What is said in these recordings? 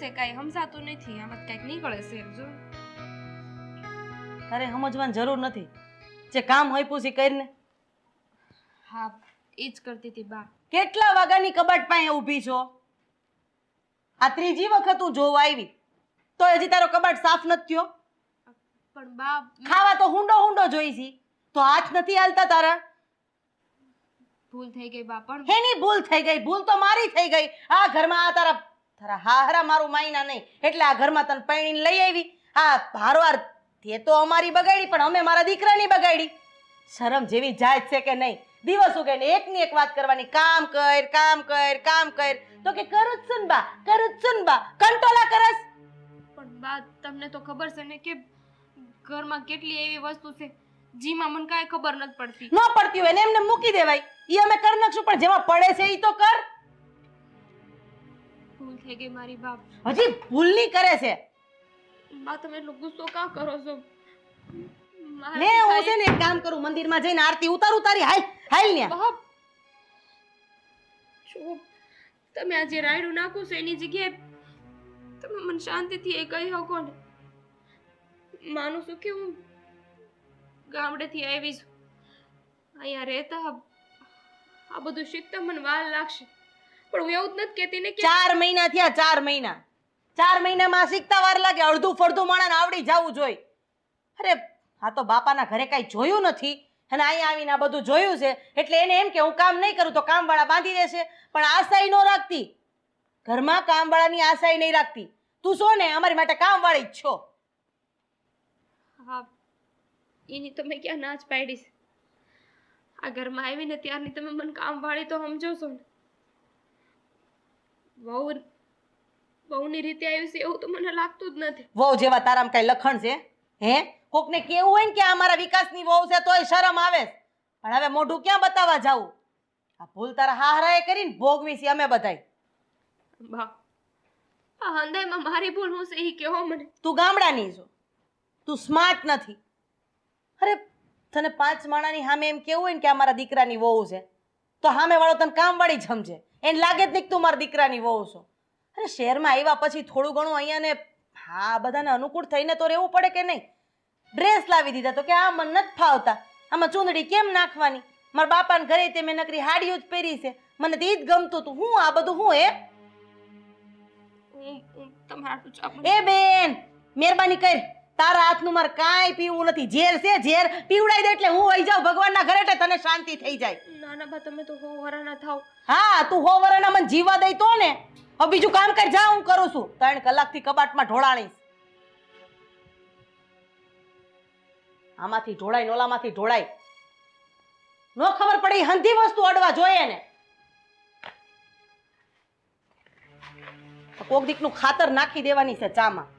છે કાંઈ સમજાતું નથી આમાં કંઈક નીકળે છે જો. તારે સમજવાની જરૂર નથી. જે કામ હોય પૂછી કરીને. હા એ જ કરતી હતી બા. કેટલા વાગ્યાની કબાટ પાસે ઊભી છો? આ ત્રીજી વખત હું જોવા આવી. તો હજી તારો કબાટ સાફ નથી થયો? પણ બા ખાવા તો હુંડો હુંડો જોઈ છી. તો હાથ નથી હાલતા તારા? ભૂલ થઈ ગઈ બા પણ એની ભૂલ થઈ ગઈ. ભૂલ તો મારી થઈ ગઈ. આ ઘરમાં આ તારા તારા હાહરા મારું માયના નહીં. એટલે આ ઘરમાં તને પૈણીને લઈ આવી. આ હારવાર તે તો અમારી બગાડી પણ અમે મારા દીકરાની બગાડી. શરમ જેવી જાત છે કે નહીં? દિવસ ઉગે એકની એક વાત કરવાની. કામ કર કામ કર કામ કર. તો કે કરું જ છું બા કરું જ છું બા. કંટોલા કરસ. પણ બા તમને તો ખબર છે ને કે ઘરમાં કેટલી એવી વસ્તુ છે જીમાં મને કાંઈ ખબર નથી પડતી. ન પડતી હોય ને એમને મૂકી દેવાય. એ અમે કરી નાખશું પણ જેમાં પડે છે એ તો કર. ભૂલ થઈ ગઈ મારી બાપ. હજી ભૂલની કરે છે. બા તમે એટલો ગુસ્સો કા કરો છો? લે હું છે ને એક કામ કરું મંદિરમાં જઈને આરતી ઉતાર ઉતારી હાલ હાલ ને. બાપ! તમે આજે રાયડું નાખો છો એની જગ્યાએ તમે મને શાંતિથી એ કહી શકો ને. માનું છું કે હું ગામડેથી આવી છું. અહીંયા રહેતા આ બધું શીખતા મને વાર લાગશે. પણ હું એવું જ નથી કહેતી ને કે ચાર મહિના થયા ચાર મહિના. ચાર મહિનામાં શીખતા વાર લાગે અડધું ફળધું માણસ આવડી જવું જોઈએ અરે આ તો બાપાના ઘરે કાંઈ જોયું નથી. અને અહીંયા આવીને આ બધું જોયું છે. એટલે એને એમ કે હું કામ નહીં કરું તો કામવાળા બાંધી દેશે. પણ આશાય ન રાખતી. ઘરમાં કામવાળાની આશાય નહીં રાખતી. તું છો ને અમારી માટે કામવાળી જ છો. હા એની તમે ક્યાં ના જ પાડીશ આ ઘરમાં આવીને ત્યારની તમે મને કામવાળી તો સમજો છો ને. વહુ વહુની રીતે આવ્યું છે એવું તો મને લાગતું જ નથી. વહુ જેવા તારામાં કઈ લખણ છે? હે? કોકને કેવું હોય ને કે આ મારા વિકાસની વહુ છે તોય શરમ આવે પણ હવે મોઢું ક્યાં બતાવવા જાવું? આ ભૂલ તારા હાહરાએ કરીને ભોગવી છે અમે બધાય. બા આ હંદાઈમાં મારી ભૂલ હું છે એ કહેવો મને. તું ગામડાની છો. તું સ્માર્ટ નથી. અરે તને પાંચ માણાની સામે એમ કેવું હોય ને કે આ મારા દીકરાની વહુ છે? તો સામે વાળો તને કામવાળી જ સમજે. એને લાગે જ નહીં તું મારા દીકરાની વહુ છો. અરે શહેરમાં આવ્યા પછી થોડું ઘણું અહીંયા ને હા બધાને અનુકૂળ થઈને તો રહેવું પડે કે નહીં? ડ્રેસ લાવી દીધા તો કે આ મને નથી ફાવતા. આમાં ચૂંદડી કેમ નાખવાની? મારા બાપાને ઘરે તે મેં નકરી હાડીઓ જ પહેરી છે. મને તે જ ગમતું હતું. હું આ બધું હું એ એ બેન મહેરબાની કર. તારા હાથનું મારે કાંઈ પીવું નથી. ઝેર છે ઝેર. પીવડાઈ દે એટલે હું વહી જાઉં ભગવાનના ઘરે એટલે તને શાંતિ થઈ જાય. ના ના બા તમે તો હો વરાના થાવ. હા તું હો વરાના મને જીવા દઈ તો ને. હવે બીજું કામ કર જા હું કરું છું. ત્રણ કલાકથી કબાટમાં ઢોળાણીશ. આમાંથી ઢોળાય નોલામાંથી ઢોળાય. નો ખબર પડે હંધી વસ્તુ અડવા જોઈએ ને. કોક દીકનું ખાતર નાખી દેવાની છે ચામાં.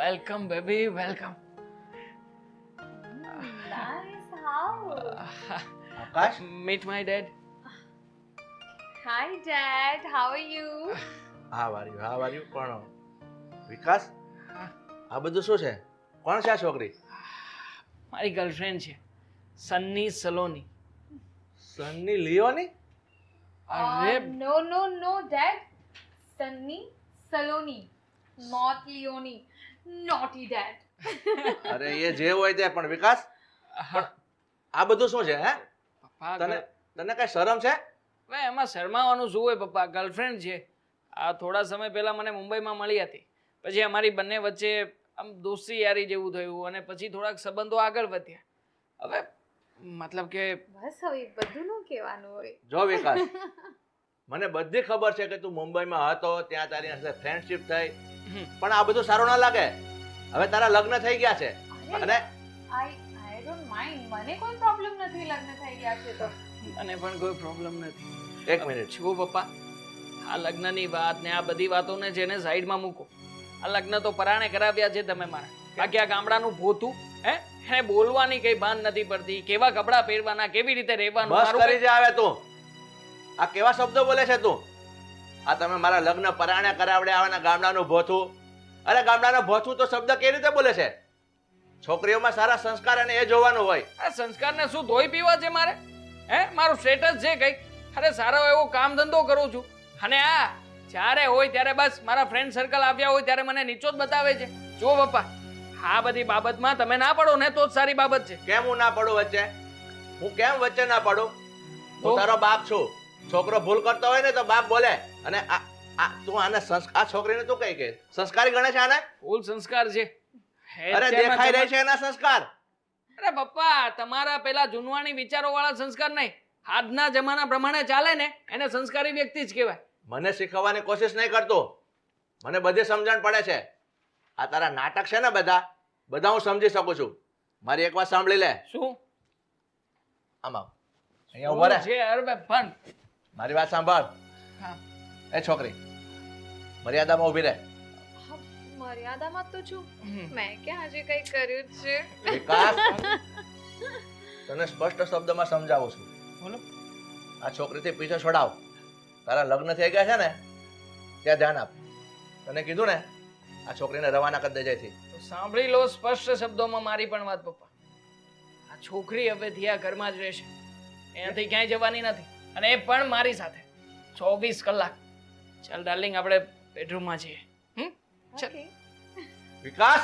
Welcome, baby. Welcome. Nice house. Akash Meet my dad. Hi, Dad. How are you? હા વાર્યું હા વાર્યું પણ વિકાસ આ બધું શું છે કોણ છે આ છોકરી મારી ગર્લફ્રેન્ડ છે સન્ની સલોની સનની લિયોની અરે Uh, no, no, no, Dad. Sunny Saloni, not Leonie. Dad. અરે એ જે હોય તે પણ વિકાસ? આ બધું શું છે હે? પપ્પા તને તને કઈ શરમ છે? હવે એમાં શરમાવાનું શું હોય પપ્પા? ગર્લફ્રેન્ડ છે. આ થોડા સમય પહેલા મને મુંબઈમાં મળી હતી. પછી અમારી બંને વચ્ચે આમ દોસ્તી યારી જેવું થયું અને પછી થોડાક સંબંધો આગળ વધ્યા. હવે મતલબ કે બસ હવે બધું નું કહેવાનું હોય. જો વિકાસ મને બધી ખબર છે કે તું મુંબઈમાં હતો ત્યાં તારી સાથે ફ્રેન્ડશિપ થઈ. પણ આ બધું સારું ના લાગે. હવે તારા લગ્ન થઈ ગયા છે. અને? આઈ આઈ ડોન્ટ માઇન્ડ મને કોઈ પ્રોબ્લેમ નથી લગ્ન થઈ ગયા છે તો. મને પણ કોઈ પ્રોબ્લેમ નથી. એક મિનિટ. જુઓ પપ્પા આ લગ્નની વાત ને આ બધી વાતોને જેને સાઈડમાં મૂકો. આ લગ્ન તો પરાણે કરાવ્યા છે તમે મારા. બાકી આ ગામડાનું ભૂતું? હે? એને બોલવાની કઈ ભાન નથી પડતી. કેવા કપડાં પહેરવાના કેવી રીતે રહેવાનું? બસ કરી જા આવે તું. આ કેવા શબ્દો બોલે છે તું? આ તમે મારા લગ્ન પરાણે કરાવડે આવાના ગામડાનું ભોથું? અરે ગામડાનું ભોથું તો શબ્દ કેવી રીતે બોલે છે? છોકરીઓમાં સારા સંસ્કાર અને એ જોવાનું હોય. આ સંસ્કારને શું ધોઈ પીવા છે મારે? હે મારું સ્ટેટસ છે કંઈક? અરે સારો એવો કામ ધંધો કરું છું. અને આ જ્યારે હોય ત્યારે બસ મારા ફ્રેન્ડ સર્કલ આવ્યા હોય ત્યારે મને નીચો જ બતાવે છે. જો પપ્પા આ બધી બાબતમાં તમે ના પડો ને તો જ સારી બાબત છે. કેમ હું ના પડું વચ્ચે? હું કેમ વચ્ચે ના પડું? તો? હું તારો બાપ છું. છોકરો ભૂલ કરતો હોય ને તો બાપ બોલે. અને આ આ તું આને સંસ્કાર છોકરીને તું કઈ કે સંસ્કારી ગણે છે આને? ફૂલ સંસ્કાર છે. અરે દેખાઈ રહી છે એના સંસ્કાર. અરે પપ્પા તમારા પેલા જૂનવાણી વિચારો વાળા સંસ્કાર નહીં. આજના જમાના પ્રમાણે ચાલે ને એને સંસ્કારી વ્યક્તિ જ કહેવાય. મને શીખવવાની કોશિશ નહીં કરતો. મને બધી સમજણ પડે છે. આ તારા નાટક છે ને બધા બધા હું સમજી શકું છું. મારી એક વાત સાંભળી લે. શું? આમાં અહીંયા ઊભા રહે. છે અરે ફન. મારી વાત સાંભળ. હા. એ છોકરી મર્યાદામાં ઊભી રહે. મર્યાદામાં તો છું. મેં ક્યાં આજે કઈ કર્યું છે? વિકાસ તને સ્પષ્ટ શબ્દમાં સમજાવું છું. બોલો. આ છોકરીથી પીછો છોડાવ. તારા લગ્ન થઈ ગયા છે ને ત્યાં ધ્યાન આપ. તને કીધું ને આ છોકરીને રવાના કરી દેજે થી તો સાંભળી લો સ્પષ્ટ શબ્દોમાં મારી પણ વાત પપ્પા. આ છોકરી હવેથી આ ઘરમાં જ રહેશે. એનાથી ક્યાંય જવાની નથી. અને એ પણ મારી સાથે. ચોવીસ કલાક. ચાલ ડાર્લિંગ આપણે બેડરૂમમાં જઈએ. હમ? ચાલ. વિકાસ!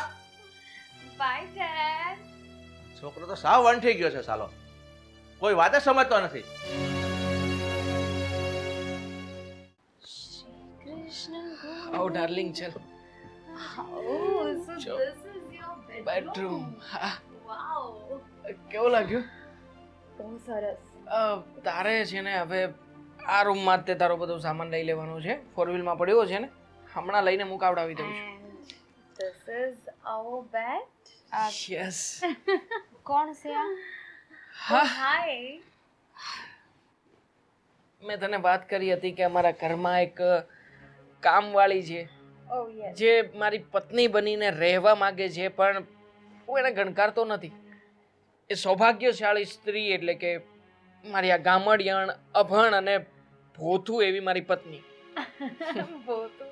બાય ડેડ છોકરો તો સાવ વન થઈ ગયો છે સાલો. કોઈ વાત જ સમજતો નથી. આવો ડાર્લિંગ ચાલ. બેડરૂમ હા. કેવું લાગ્યું? બહુ સરસ. અ, તારે છે ને હવે આ રૂમમાં જ તે તારો બધો સામાન લઈ લેવાનો છે. ફોર વ્હીલમાં પડ્યો છે ને હમણાં લઈને મુકાવડાવી દઉં છું. This is our bed. Yes કોણ છે આ? હા. Hi. મેં તને વાત કરી હતી કે અમારા ઘરમાં એક કામવાળી છે. Oh જે મારી પત્ની બનીને રહેવા માંગે છે પણ હું એને ગણકારતો નથી. એ સૌભાગ્યશાળી સ્ત્રી એટલે કે મારી આ ગામડિયણ અભણ અને ભોથું એવી મારી પત્ની ભોથું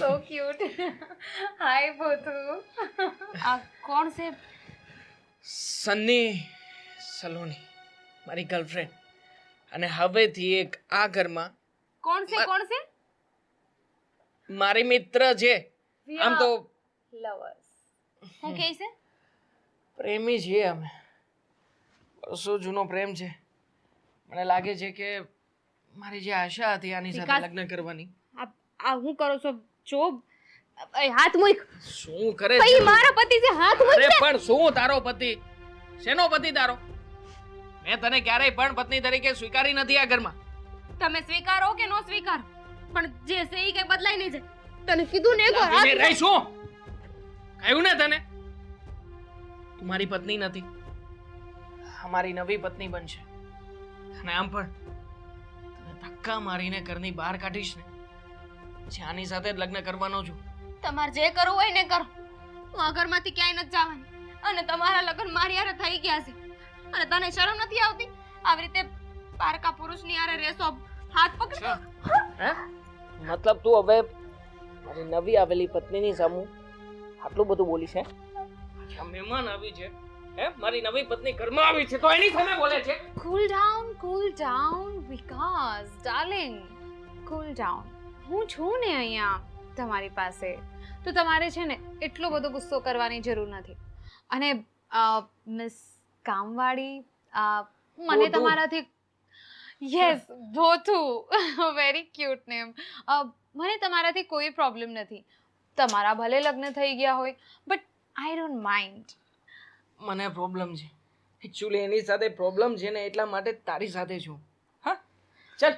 સો ક્યુટ હાય ભોથું આ કોણ છે? સન્ની સલોની મારી ગર્લફ્રેન્ડ અને હવેથી એક આ ઘરમાં કોણ છે? કોણ છે? મારી મિત્ર છે આમ તો લવર્સ હું કહે છે? પ્રેમી છીએ અમે વર્ષો જૂનો પ્રેમ છે મને લાગે છે કે મારી જે આશા હતી આની સાથે વિકાસ- લગ્ન કરવાની. આ આ હું કરો છો જોબ એ હાથ મૂક. શું કરે ભાઈ છે? મારા પતિ છે હાથ મૂક અરે પણ શું તારો પતિ? શેનો પતિ તારો? મેં તને ક્યારેય પણ પત્ની તરીકે સ્વીકારી નથી આ ઘરમાં. તમે સ્વીકારો કે નો સ્વીકારો? પણ જે છે એ કઈ બદલાઈ નહીં જાય. તને કીધું ને એકવાર હાથ રહી શું કહ્યું ને તને? તું મારી પત્ની નથી. અમારી નવી પત્ની બનશે. અને આમ પણ. તને ધક્કા મારીને ઘરની બહાર કાઢીશ ને. પછી આની સાથે જ લગ્ન કરવાનો છું. તમારે જે કરવું હોય ને કરો. હું આ ઘરમાંથી ક્યાંય નથી જવાની. અને તમારા લગ્ન મારી હારે થઈ ગયા છે. અને તને શરમ નથી આવતી? આવી રીતે પારકા પુરુષની હારે રહેશો હાથ પકડી હે? મતલબ તું હવે મારી નવી આવેલી પત્નીની સામું આટલું બધું બોલીશ હે? મહેમાન આવી છે. હે મારી નવી પત્ની ઘરમાં આવી છે તો એની સામે બોલે છે. Cool down cool down Vikas darling cool down હું છું ને અહીંયા તમારી પાસે. તો તમારે છે ને એટલો બધો ગુસ્સો કરવાની જરૂર નથી. અને મિસ કામવાળી મને તમારાથી યસ ધોથુ વેરી ક્યુટ નેમ મને તમારાથી કોઈ પ્રોબ્લેમ નથી. તમારા ભલે લગ્ન થઈ ગયા હોય બટ આઈ ડોન્ટ માઇન્ડ મને પ્રોબ્લેમ છે. એકચ્યુઅલી એની સાથે પ્રોબ્લેમ છે ને એટલા માટે તારી સાથે છું. હા? ચાલ.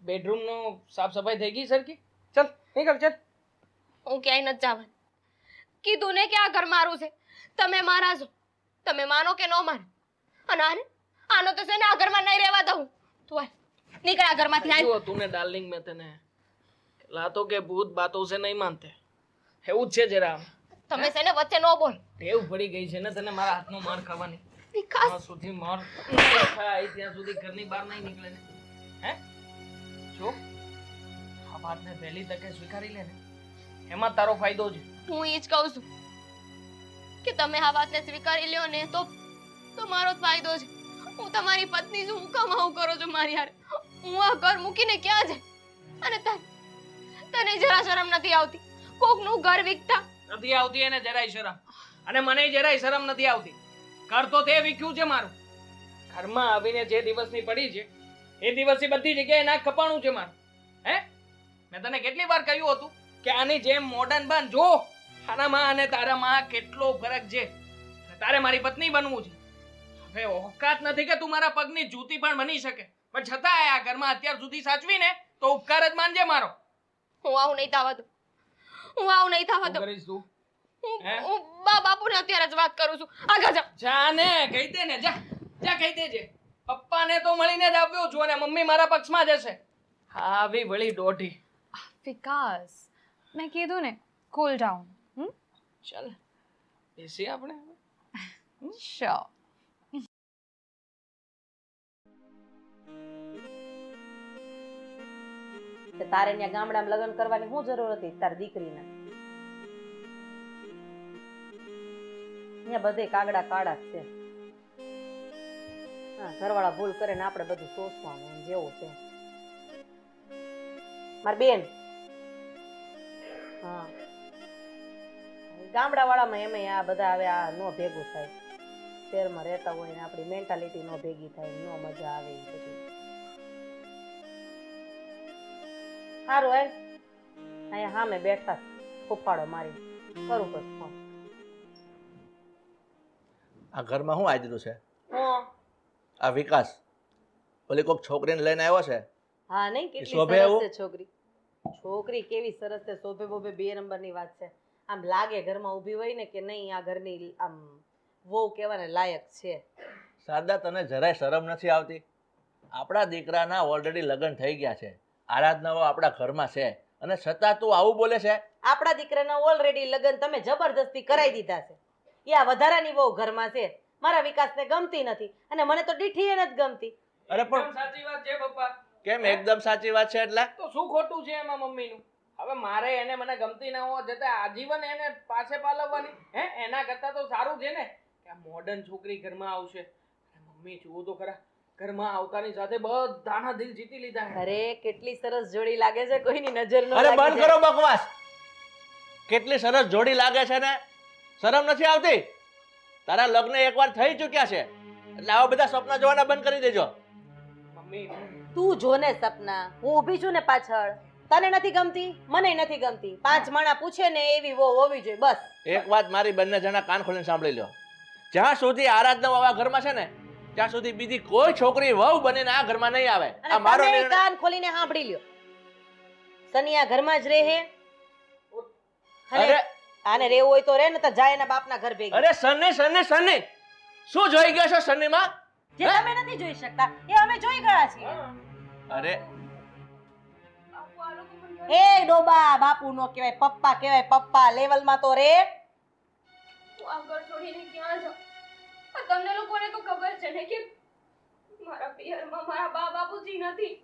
બેડરૂમનો સાફ સફાઈ થઈ ગઈ સરખી ચાલ નીકળ ચાલ. હું ક્યાંય નથી જવાની. કીધું ને કે આ ઘર મારું છે. તમે મારા છો. તમે માનો કે ન માનો. અને આને? આનો તો છે ને આ ઘરમાં નહીં રહેવા દઉં. તું હાલ. નીકળ આ ઘરમાંથી કીધું હતું ને ડાર્લિંગ મેં તને. લાતો કે ભૂત બાતો છે નહીં માનતે. એવું જ છે જરા. તમે છે ને વચ્ચે ન બોલ. ટેવ પડી ગઈ છે ને તને મારા હાથનો માર ખાવાની. વિકાસ. સુધી માર ખાય ત્યાં સુધી ઘરની બહાર નહીં નીકળે ને. હે? જો આ વાતને પહેલી તકે સ્વીકારી લે ને. એમાં તારો ફાયદો છે. હું એ જ કહું છું કે તમે આ વાતને સ્વીકારી લ્યો ને તો તો મારો જ ફાયદો છે. હું તમારી પત્ની છું હું કામ આવું કરો છો મારી યાર હું આ ઘર મૂકીને ક્યાં છે? અને તને તને જરા શરમ નથી આવતી. કોકનું ઘર વિકતા નથી આવતી એને જરાય શરમ. અને મને જરાય શરમ નથી આવતી. ઘર તો તે વીખ્યું છે મારું. ઘરમાં આવીને જે દિવસની પડી છે, એ દિવસની બધી જગ્યાએ નાક કપાણું છે મારું. હે? મેં તને કેટલી વાર કહ્યું હતું કે આની જેમ મોડર્ન બન. જો તારામાં અને તારામાં કેટલો ફરક છે. તારે મારી પત્ની બનવું છે. હવે ઓકાત નથી કે તું મારા પગની જૂતી પણ બની શકે. પણ છતાંય આ ઘરમાં અત્યાર સુધી સાચવીને તો ઉપકાર જ માનજે મારો. હું આવું નહીં થવા દઉં હું આવું નહીં થવા દઉં. કરીશ તું? હું બા બાપુને અત્યારે જ વાત કરું છું. આગળ જા જા. ને કહી દે ને જા. જા કહી દેજે. પપ્પાને તો મળીને જ આવ્યો છું અને મમ્મી મારા પક્ષમાં જ હશે. હા આવી વળી દોઢી. વિકાસ મેં કીધું ને કૂલ ડાઉન હમ? ચાલ બેસી આપણે શ્યોર તે તારે ત્યાં ગામડામાં લગ્ન કરવાની શું જરૂર હતી, તારી દીકરીને. અહીંયા બધે કાગડા કાળા છે. ઘરવાળા ભૂલ કરે ને આપણે બધું સોસવાનું જેવું છે. મારી બેન. હા. ગામડા વાળામાં એમ આ બધા હવે આ નો ભેગું થાય. શહેરમાં રહેતા હોય ને આપણી મેન્ટાલિટી નો ભેગી થાય, નો મજા આવે એ બધી. સારું હે અહીંયા સામે બેઠા ફૂફાડો મારી કરું બસ ફોન આ ઘરમાં શું આદરું છે? હું? આ વિકાસ. ઓલી કોઈક છોકરીને લઈને આવ્યો છે? હા નહીં કેટલી શોભે સરસ એવું? છે છોકરી. છોકરી કેવી સરસ છે શોભે બોભે બે નંબરની વાત છે. આમ લાગે ઘરમાં ઊભી હોય ને કે નહીં આ ઘરની આમ વહુ કહેવાને લાયક છે. શારદા તને જરાય શરમ નથી આવતી? આપણા દીકરાના ઓલરેડી લગ્ન થઈ ગયા છે. આરાધનાઓ આપણા ઘરમાં છે અને છતાં તું આવું બોલે છે? આપણા દીકરાના ઓલરેડી લગ્ન તમે જબરદસ્તી કરાવી દીધા છે. એ આ વધારાની બહુ ઘરમાં છે. મારા વિકાસને ગમતી નથી અને મને તો દીઠી એને જ ગમતી. અરે પણ સાચી વાત છે પપ્પા. કેમ એકદમ સાચી વાત છે એટલે? તો શું ખોટું છે એમાં મમ્મીનું? હવે મારે એને મને ગમતી ના હોવા છતાં આજીવન એને પાછે પાલવવાની. હે એના કરતાં તો સારું છે ને? કે આ મોડર્ન છોકરી ઘરમાં આવશે. મમ્મી જુઓ તો ખરા. ઘરમાં આવતાની સાથે બધાના દિલ જીતી લીધા અરે કેટલી સરસ જોડી લાગે છે કોઈની નજર ન અરે બંધ કરો બકવાસ. કેટલી સરસ જોડી લાગે છે ને? શરમ નથી આવતી? તારા લગ્ન એકવાર થઈ ચૂક્યા છે. એટલે આવા બધા સપના જોવાના બંધ કરી દેજો. મમ્મી તું જો ને સપના. હું ઊભી છું ને પાછળ. તને નથી ગમતી? મને નથી ગમતી. પાંચ માણા પૂછે ને એવી વો હોવી જોઈએ બસ. એક વાત મારી બંને જણા કાન ખોલીને સાંભળી લો જ્યાં સુધી આરાધના આવા ઘરમાં છે ને ત્યાં સુધી બીજી કોઈ છોકરી વહુ બનીને આ ઘરમાં નહીં આવે. આ મારો નિર્ણય કાન ખોલીને સાંભળી લ્યો. સની આ ઘરમાં જ રહે. અરે આને રહેવું હોય તો રહે ને તો જાય એના બાપના ઘર ભેગી. અરે સને સને સને! શું જોઈ ગયા છો સન્નીમાં જે તમે નથી જોઈ શકતા એ અમે જોઈ ગયા છીએ. અરે બાપુ આ લોકો મને એ ડોબા બાપુ નો કહેવાય પપ્પા કહેવાય પપ્પા લેવલમાં તો રે. આ ઘર છોડીને ક્યાં જાઉં? આ તમને લોકોને તો ખબર છે ને કે મારા પિયરમાં મારા બા બાપુજી નથી.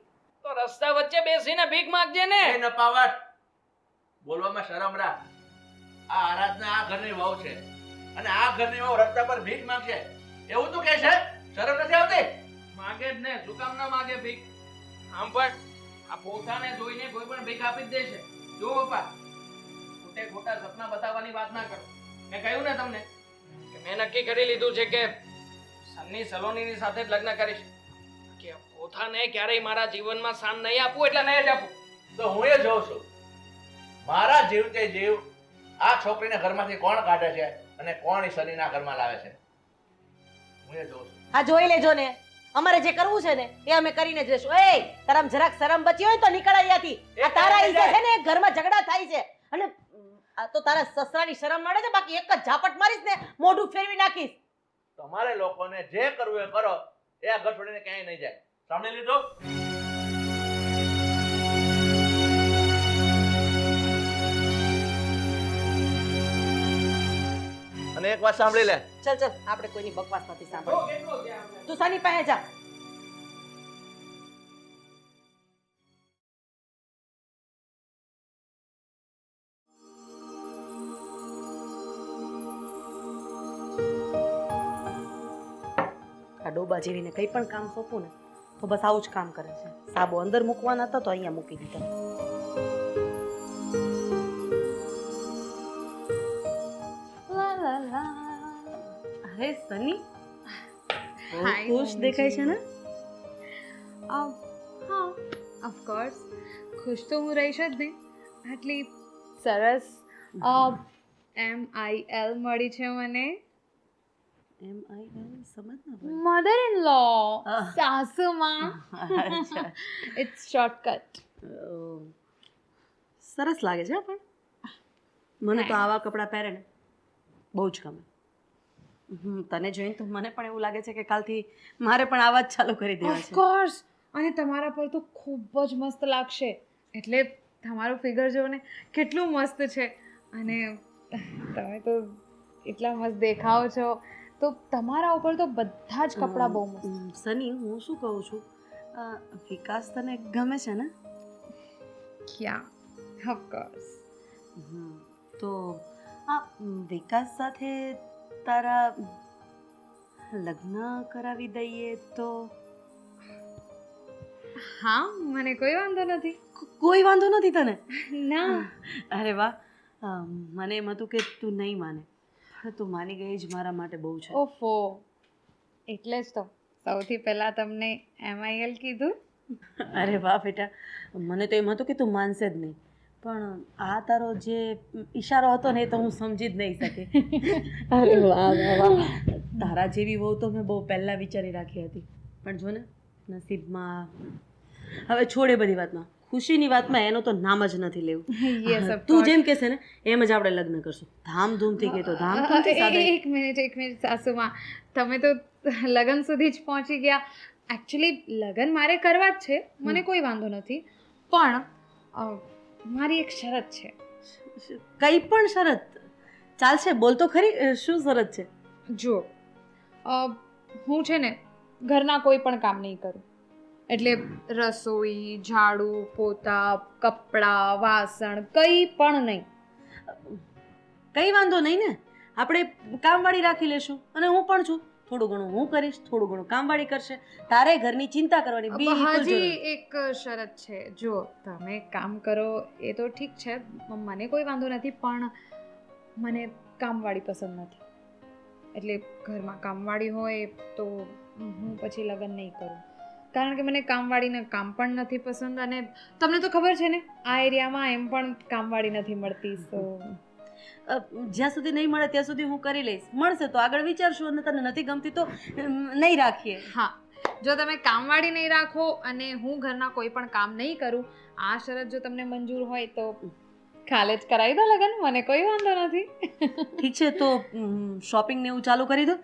તો રસ્તા વચ્ચે બેસીને ભીખ માંગજે ને. એ નપાવટ. બોલવામાં શરમ રાખ. આ આરાધના આ ઘરની વહુ છે. અને આ ઘરની વહુ રસ્તા પર ભીખ માંગશે. એવું તું કહે છે? શરમ નથી આવતી? માંગે જ ને. શું કામ ના માંગે ભીખ? આમ પણ આ પોતાને જોઈને કોઈ પણ ભીખ આપી જ દે છે. જો પપ્પા ખોટે ખોટા સપના બતાવવાની વાત ના કરો. મેં કહ્યું ને તમને મેં નક્કી કરી લીધું છે કે સન્ની સલોનીની સાથે જ લગ્ન કરીશ. કે પોતાને ક્યારેય મારા જીવનમાં સ્થાન નહીં આપવું એટલે નહીં જ આપું. તો હું એ જોઉં છું. મારા જીવ તે જીવ આ છોકરીને ઘરમાંથી કોણ કાઢે છે અને કોણ સનીના ઘરમાં લાવે છે? હું એ જોઉં છું. આ જોઈ લેજો ને. અમારે જે કરવું છે ને એ અમે કરીને જઈશું એ તારામ જરાક શરમ બચી હોય તો નીકળ અહીંયાથી. આ એ તારા ઈજા. છે ને ઘરમાં ઝઘડા થાય છે. અને આ તો તારા સસરાની શરમ નડે છે બાકી એક જ ઝાપટ મારીશ ને મોઢું ફેરવી નાખીશ. તમારે લોકોને જે કરવું એ કરો એ આ ઘર છોડીને ક્યાંય નહીં જાય. સાંભળી લીધો? અને એક વાત સાંભળી લે. ચલ ચલ આપણે કોઈની બકવાસ નથી સાંભળવી. તું સાની પાસે જા. ડબ્બા જેવીને કંઈ પણ કામ સોંપું ને તો બસ આવું જ કામ કરે છે. સાબો અંદર મૂકવાના હતા તો અહીંયા મૂકી દીધા. હે લા લા અરે સની ખુશ દેખાય છે ને? અ, હા ઓફકોર્સ ખુશ તો હું રહીશ જ નહીં આટલી સરસ એમ આઈ એલ મળી છે મને. એમ આઈ એલ સમજ ના. મધર ઇન લો સાસુમાં ઇટ્સ શોર્ટકટ સરસ લાગે છે પણ. મને તો આવા કપડાં પહેરે ને બહુ જ ગમે. તને જોઈને તો મને પણ એવું લાગે છે કે કાલથી મારે પણ આવા જ ચાલુ કરી દેવા છે. ઓફકોર્સ અને તમારા પર તો ખૂબ જ મસ્ત લાગશે. એટલે તમારું ફિગર જો ને કેટલું મસ્ત છે. અને તમે તો એટલા મસ્ત દેખાઓ છો. તો તમારા ઉપર તો બધા જ કપડાં બહુ મસ્ત સની હું શું કહું છું? વિકાસ તને ગમે છે ને? ક્યાં? ઓફકોર્સ તો આ વિકાસ સાથે તારા લગ્ન કરાવી દઈએ તો? હા મને કોઈ વાંધો નથી. કોઈ વાંધો નથી તને? ના. અરે વાહ. મને એમ હતું કે તું નહીં માને. તું માની ગઈ જ મારા માટે બહુ છે. ઓફો. એટલે જ તો. સૌથી પહેલાં તમને એમઆઈએલ કીધું. અરે વાહ બેટા મને તો એમ હતું કે તું માનશે જ નહીં. પણ આ તારો જે ઈશારો હતો ને એ તો હું સમજી જ નહીં શકી. અરે વાહ વાહ. તારા જેવી વહુ તો મેં બહુ પહેલાં વિચારી રાખી હતી. પણ જો ને નસીબમાં હવે છોડે બધી વાતમાં. ખુશીની વાતમાં એનો તો નામ જ નથી લેવું. તું. જેમ કહેશે ને એમ જ આપણે લગ્ન કરશું. ધામધૂમથી કે તો ધામધૂમથી એક મિનિટ એક મિનિટ સાસુમાં. તમે તો લગ્ન સુધી જ પહોંચી ગયા. એકચ્યુઅલી લગ્ન મારે કરવા જ છે. મને કોઈ વાંધો નથી. પણ મારી એક શરત છે. કંઈ પણ શરત? ચાલશે બોલ તો ખરી શું શરત છે? જો હું છે ને ઘરના કોઈ પણ કામ નહીં કરું. એટલે રસોઈ ઝાડુ પોતા કપડાં વાસણ કંઈ પણ નહીં. કંઈ વાંધો નહીં ને. આપણે કામવાળી રાખી લેશું. અને હું પણ છું. થોડું ઘણું હું કરીશ થોડું ઘણું કામવાળી કરશે. તારે ઘરની ચિંતા કરવાની હજી એક શરત છે. જો તમે કામ કરો એ તો ઠીક છે. મને કોઈ વાંધો નથી પણ મને કામવાળી પસંદ નથી. એટલે ઘરમાં કામવાળી હોય તો હું પછી લગ્ન નહીં કરું. કારણ કે મને કામવાળીને કામ પણ નથી પસંદ અને તમને તો ખબર છે ને આ એરિયામાં એમ પણ કામવાળી નથી મળતી સો જ્યાં સુધી નહીં મળે ત્યાં સુધી હું કરી લઈશ. મળશે તો આગળ વિચારશું અને તને નથી ગમતી તો નહીં રાખીએ. હા. જો તમે કામવાળી નહીં રાખો અને હું ઘરના કોઈ પણ કામ નહીં કરું આ શરત જો તમને મંજૂર હોય તો કાલે જ કરાવી દો લગન મને કોઈ વાંધો નથી. ઠીક છે તો શોપિંગ ને એવું ચાલુ કરી દો.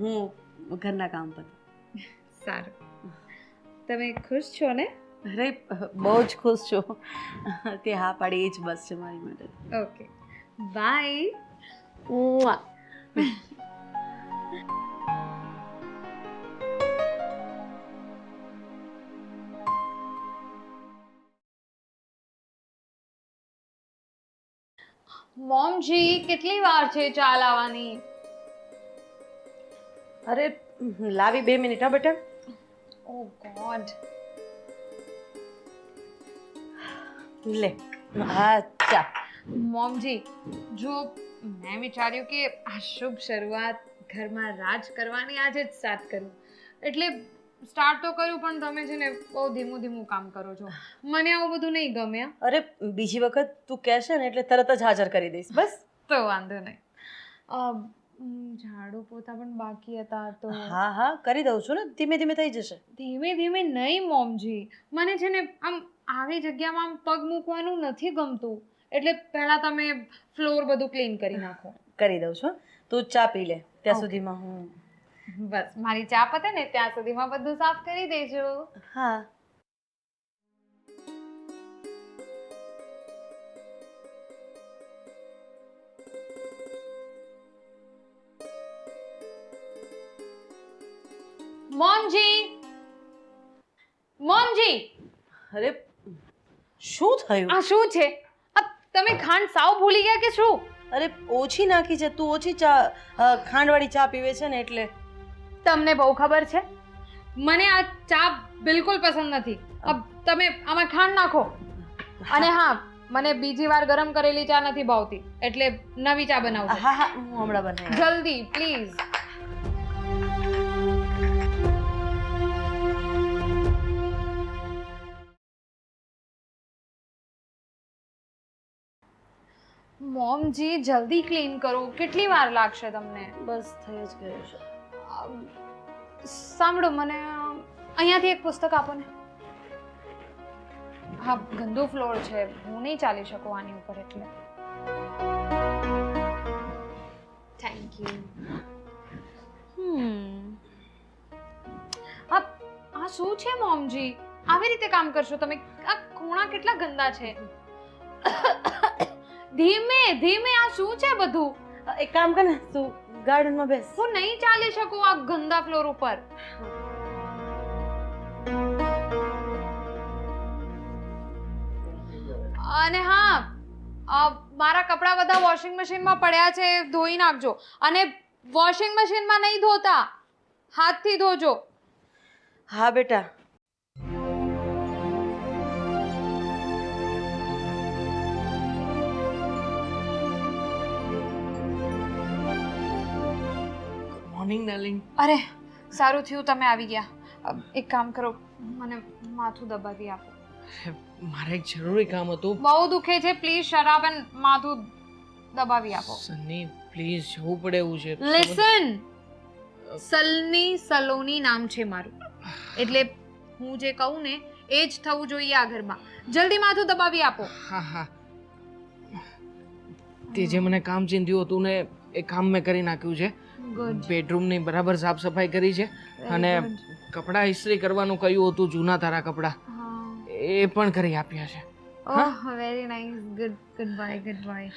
હું ઘરના કામ પર. સારું. તમે ખુશ છો ને? અરે બહુ જ ખુશ છું. તે હા પાડી એ જ બસ છે મારી માટે. Okay bye. મોમજી કેટલી વાર છે ચા લાવવાની? અરે લાવી બે મિનિટ હા બેટા. ઓ ગોડ લે અચ્છા મોમજી જો મેં વિચાર્યું કે આ શુભ શરૂઆત ઘરમાં રાજ કરવાની આજે જ સ્ટાર્ટ કરું. એટલે સ્ટાર્ટ તો કર્યું પણ તમે છે ને બહુ ધીમું ધીમું કામ કરો છો. મને આવું બધું નહીં ગમે અરે બીજી વખત તું કહેશે ને એટલે તરત જ હાજર કરી દઈશ બસ. તો વાંધો નહીં. ઝાડુ પોતા પણ બાકી હતા તો હા હા કરી દઉં છું ને. ધીમે ધીમે થઈ જશે. ધીમે ધીમે નહીં મોમજી. મને છે ને આમ આવી જગ્યામાં આમ પગ મૂકવાનું નથી ગમતું. એટલે પહેલા તમે ફ્લોર બધું ક્લીન કરી નાખો. કરી દઉં છું. તું ચા પી લે. ત્યાં સુધીમાં હું બસ મારી ચા પતે ને ત્યાં સુધીમાં બધું સાફ કરી દેજો. હા. અરે શું થયું? આ શું છે? આ તમે ખાંડ સાવ ભૂલી ગયા કે શું? અરે ઓછી નાખી છે તું ઓછી ચા ખાંડવાળી ચા પીવે છે ને એટલે. તમને બહુ ખબર છે? મને આ ચા બિલકુલ પસંદ નથી. અબ તમે આમાં ખાંડ નાખો. અને હા મને બીજી વાર ગરમ કરેલી ચા નથી ભાવતી. એટલે નવી ચા બનાવજો. હા હા હું હમણાં બનાવી જલ્દી પ્લીઝ. મોમજી જલ્દી ક્લીન કરો. કેટલી વાર લાગશે તમને? બસ થઈ જ ગયું છે. સાંભળો મને અહીંયાથી એક પુસ્તક આપો ને. હા ગંદુ ફ્લોર છે. હું નહીં ચાલી શકું આની ઉપર એટલે. Thank you hmm. આ શું છે મોમજી? આવી રીતે કામ કરશો તમે? આ ખૂણા કેટલા ગંદા છે? ધીમે ધીમે આ શું છે બધું? એક કામ કર ને તું ગાર્ડનમાં બેસ. હું નહીં ચાલી શકું આ ગંદા ફ્લોર ઉપર. અને હા મારા કપડાં બધા વોશિંગ મશીનમાં પડ્યા છે ધોઈ નાખજો. અને વોશિંગ મશીનમાં નહીં ધોતા હાથથી ધોજો. હા બેટા. મોર્નિંગ નલિન અરે સારું થયું તમે આવી ગયા. એક કામ કરો મને માથું દબાવી આપો. મારે એક જરૂરી કામ હતું. બહુ દુખે છે પ્લીઝ શરાબ એન્ડ માથું દબાવી આપો. સની પ્લીઝ જવું પડે એવું છે. લિસન સલની સલોની નામ છે મારું. એટલે હું જે કહું ને એ જ થવું જોઈએ આ ઘરમાં. જલ્દી માથું દબાવી આપો. હા હા. તે જે મને કામ ચીંધ્યું હતું ને એ કામ મેં કરી નાખ્યું છે. બેડરૂમની બરાબર સાફ સફાઈ કરી છે. અને કપડાં ઇસ્ત્રી કરવાનું કહ્યું હતું જૂના તારા કપડાં. એ પણ કરી આપ્યા છે. ઓહ very nice good good bye good bye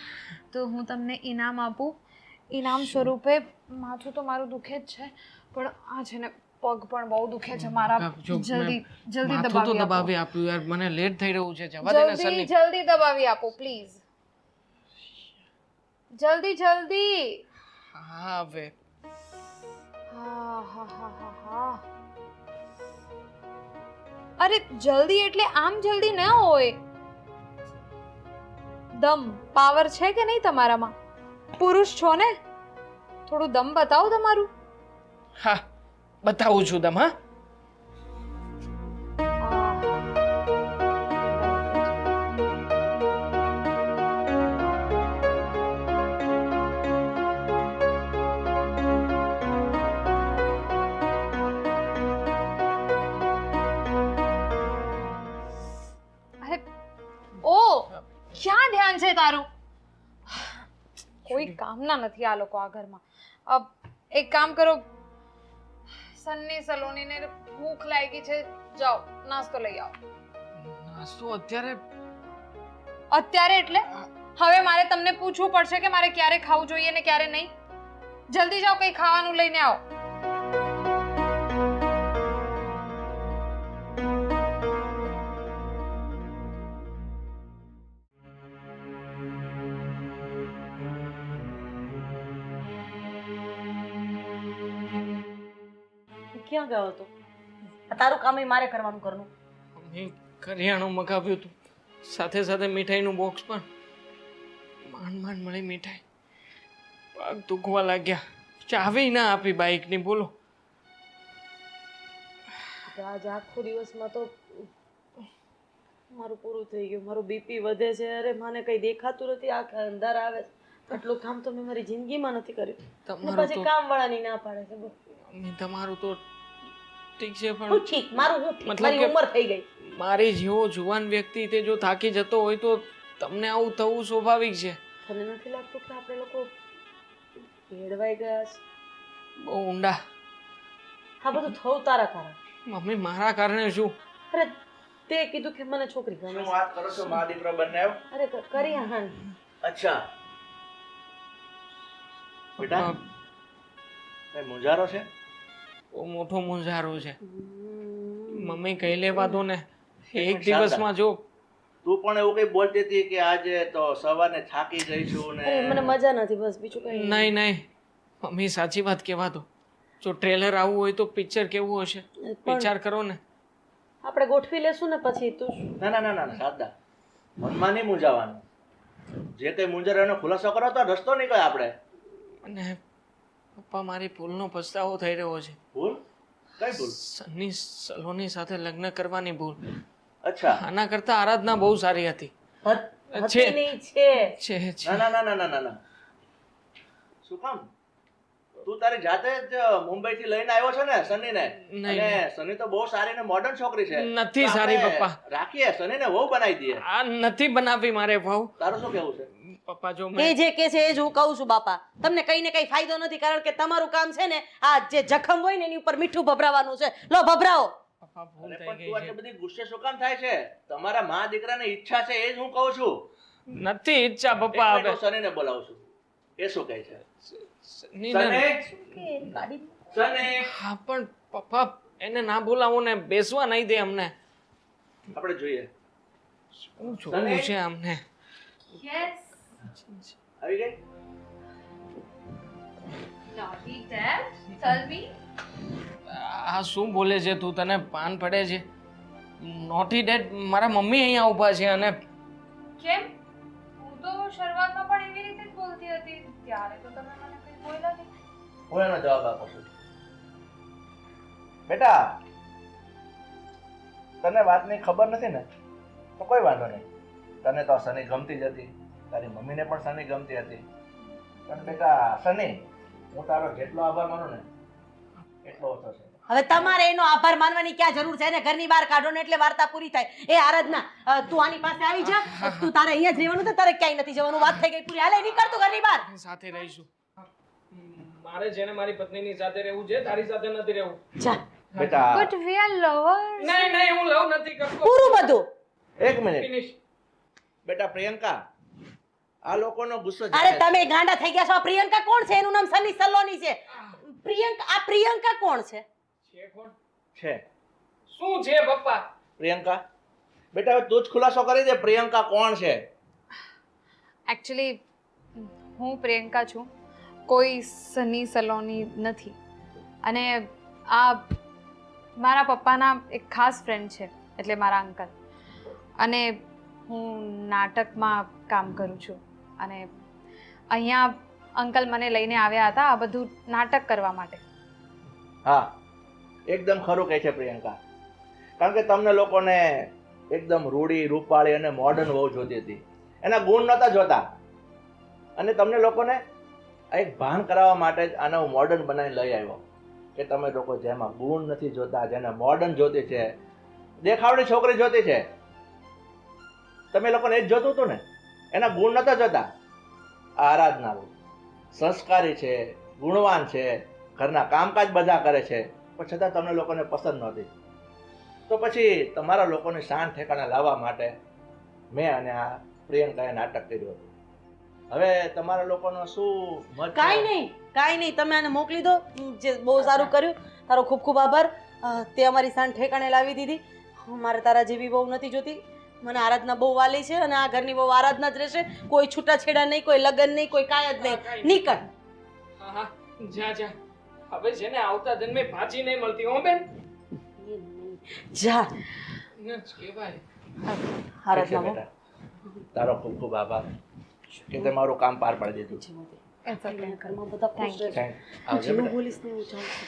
તો હું તમને ઇનામ આપું. ઇનામ સ્વરૂપે માથું તો મારું દુખે જ છે પણ આ છે ને પગ પણ બહુ દુખે છે મારા. જલ્દી જલ્દી દબાવી દબાવી આપ્યું યાર મને લેટ થઈ રહ્યું છે જવા દે ને જલ્દી જલ્દી દબાવી આપો પ્લીઝ જલ્દી જલ્દી. હવે હા હા હા હા હા અરે જલ્દી એટલે આમ જલ્દી ન હોય. દમ પાવર છે કે નહીં તમારામાં? પુરુષ છો ને? થોડું દમ બતાવો તમારું. હા બતાવું છું દમ હા. ક્યાં ધ્યાન છે તારું? કોઈ કામના નથી આ લોકો આ ઘરમાં. અબ એક કામ કરો. સન્ની સલોનીને ભૂખ લાગી છે. જાઓ નાસ્તો લઈ આવો. નાસ્તો અત્યારે? અત્યારે એટલે? હવે મારે તમને પૂછવું પડશે કે મારે ક્યારે ખાવું જોઈએ ને ક્યારે નહીં? જલ્દી જાઓ કંઈ ખાવાનું લઈને આવો. ક્યાં ગયો હતો? આ તારું કામ મારે કરવાનું ઘરનું. મેં કરિયાણું મગાવ્યું હતું સાથે સાથે મીઠાઈનું બોક્સ પણ માંડ માંડ મળી મીઠાઈ. પગ દુખવા લાગ્યા. ચાવી ના આપી બાઈકની બોલો. આજ આખો દિવસમાં તો મારું પૂરું થઈ ગયું. મારું બીપી વધે છે. અરે મને કઈ દેખાતું નથી. આ અંધાર આવે. આટલું કામ તો મેં મારી જિંદગીમાં નથી કર્યું. પછી વાળાની ના પાડે છે. તમારું તો ઠીક છે હું પણ ઠીક મારું હું ઠીક. મારી ઉંમર થઈ ગઈ. મારી જેવો જુવાન વ્યક્તિ તે જો થાકી જતો હોય તો તમને આવું થવું સ્વાભાવિક છે. તમને નથી લાગતું કે આપણે લોકો ભેળવાઈ ગયા છે? બહુ ઊંડા. આ બધું થવું તારા કારણે. મમ્મી મારા કારણે શું? અરે તે કીધું કે મને છોકરી ગમે શું વાત કરો છો મા દીકરો બંને અરે કરી હા. અચ્છા. બેટા કઈ મુંજારો છે? બહુ મોટો મુંજારો છે મમ્મી કહી લેવા દો ને. એક દિવસમાં જો. તું પણ એવું કઈ બોલતી હતી કે આજે તો સવારે થાકી જઈશું ને? મને મજા નથી બસ બીજું કઈ નહીં. નહીં મમ્મી સાચી વાત કહેવા દો. જો ટ્રેલર આવવું હોય તો પિક્ચર કેવું હશે? વિચાર કરો ને. આપણે ગોઠવી લેશું ને પછી તું ના ના ના ના સાદા. મનમાં નહીં મૂંઝાવાનું. જે કઈ મૂંઝાર એનો ખુલાસો કરો તો રસ્તો નીકળે આપણે. અને પપ્પા મારી ભૂલનો પછતાવો થઈ રહ્યો છે. ભૂલ? કઈ ભૂલ? સન્ની સલોની સાથે લગ્ન કરવાની ભૂલ. અચ્છા. આના કરતા આરાધના બહુ સારી હતી. છે. છે. છે છે. ના ના ના ના ના ના. શું કામ? તું તારી જાતે જ મુંબઈ થી લઈને આવ્યો છે ને સની ને અને સની તો બહુ સારી ને મોડર્ન છોકરી છે. નથી સારી, પપ્પા. રાખીએ સની ને વહુ બનાવી દઈએ. આ નથી બનાવી મારે ભાવ તારું શું કેવું છે? પપ્પા જો એ જે કે છે એ જ હું કહું છું બાપા. તમને કઈ ને કઈ ફાયદો નથી કારણ કે તમારું કામ છે ને આ જે જખમ હોય ને એની ઉપર મીઠું ભભરાવાનું છે. લો ભભરાવો પપ્પા ભૂલ અરે થઈ પણ તું છે. આટલી બધી ગુસ્સે શું કામ થાય છે? તમારા મા દીકરાની ઈચ્છા છે એ જ હું કહું છું. નથી ઈચ્છા એક પપ્પા મિનિટ હું સનીને બોલાવું છું. એ શું કહે છે? સની ને- સની સની હા પણ પપ્પા એને ના બોલાવો ને બેસવા નહીં દે અમને. આપણે જોઈએ. શું જોવું છે અમને? યસ આવી ગઈ naughty dad tell me. આ શું બોલે છે તું? તને પાન પડે છે? નોટી ડેડ મારા મમ્મી અહીંયા ઊભા છે અને કેમ? હું તો શરૂઆતમાં પણ એવી રીતે જ બોલતી હતી. ત્યારે તો તમે મને કંઈ બોલ્યા નહીં. હું એનો જવાબ આપું છું. બેટા તને વાતની ખબર નથી ને? તો કોઈ વાંધો નહીં. તને તો સની ગમતી જ હતી. તારી મમ્મીને પણ સની ગમતી હતી. પણ બેટા સની હું તારો જેટલો આભાર માનું ને એટલો ઓછો છે. હવે તમારે એનો આભાર માનવાની ક્યાં જરૂર છે? એને ઘરની બહાર કાઢો ને એટલે વાર્તા પૂરી થાય. એ આરાધના તું આની પાસે આવી જા. તું તારે અહીંયા જ રહેવાનું તારે ક્યાંય નથી જવાનું. વાત થઈ ગઈ પૂરી. હાલે નીકળ તું ઘરની બહાર. સાથે રહીશું. મારે જેને ને મારી પત્નીની સાથે રહેવું છે તારી સાથે નથી રહેવું. જા. બેટા બટ વી આર લવર્સ નહીં નહીં હું લવ નથી કરતો. પૂરું બધું. એક મિનિટ. ફિનિશ બેટા પ્રિયંકા આ લોકોનો ગુસ્સો અરે તમે ગાંડા થઈ ગયા છો. આ પ્રિયંકા કોણ છે? એનું નામ સની સલોની છે. પ્રિયંકા આ પ્રિયંકા કોણ છે? છે કોણ? છે. શું છે પપ્પા? પ્રિયંકા? બેટા હવે તું જ ખુલાસો કરી દે પ્રિયંકા કોણ છે? એકચ્યુઅલી હું પ્રિયંકા છું. કોઈ સની સલોની નથી. અને આ મારા પપ્પાના એક ખાસ ફ્રેન્ડ છે એટલે મારા અંકલ અને હું નાટકમાં કામ કરું છું. અને અહીંયા અંકલ મને લઈને આવ્યા હતા આ બધું નાટક કરવા માટે. હા, એકદમ ખરું કહે છે પ્રિયંકા. કારણ કે તમને લોકોને એકદમ રૂડી રૂપાળી અને મોડર્ન વહુ જોતી હતી. એના ગુણ નહોતા જોતા. અને તમને લોકોને એક ભાન કરાવવા માટે જ આને હું મોડર્ન બનાવીને લઈ આવ્યો. કે તમે લોકો જેમાં ગુણ નથી જોતા, જેને મોડર્ન જોતી છે દેખાવડી છોકરી જોતી છે. તમે લોકોને એ જ જોતું હતું ને? એના ગુણ નહોતા જતા. આરાધના સંસ્કારી છે, ગુણવાન છે, ઘરના કામકાજ બધા કરે છે, પણ છતાં તમને લોકોને પસંદ નહોતી. તો પછી તમારા લોકોને શાન ઠેકાણે લાવવા માટે મેં અને આ પ્રિયંકાએ નાટક કર્યું હતું. હવે તમારા લોકોનો શું કાંઈ નહીં કાંઈ નહીં, તમે આને મોકલી દો. જે બહુ સારું કર્યું, તારો ખૂબ ખૂબ આભાર. તે અમારી શાન ઠેકાણે લાવી દીધી. મારે તારા જેવી બહુ નથી જોતી. મને આરાધના બહુ વાલી છે અને આ ઘરની બહુ આરાધના જ રહેશે. કોઈ છૂટાછેડા નહીં કોઈ લગ્ન નહીં કોઈ કાંઈ જ નહીં. નીકળ. હા હા. જા જા. હવે છે ને આવતા જન્મે ભાજી નહીં મળતી હો બેન. જા. છે આરાધના બહુ તારો ખૂબ ખૂબ આભાર. કે તે મારું કામ પાર પાડી દીધું. છે ઘરમાં બધા ખુશ રહેશે. બેટા. બોલીશ ને ચાલશે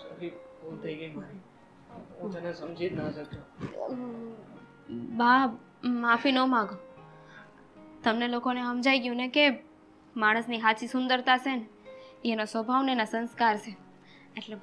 સોરી ભૂલ થઈ ગઈ મારી. હું બા, માફી ન માગો. તમને લોકોને સમજાઈ ગયું ને કે માણસની સાચી સુંદરતા છે ને, એનો સ્વભાવ ને એના સંસ્કાર છે. એટલે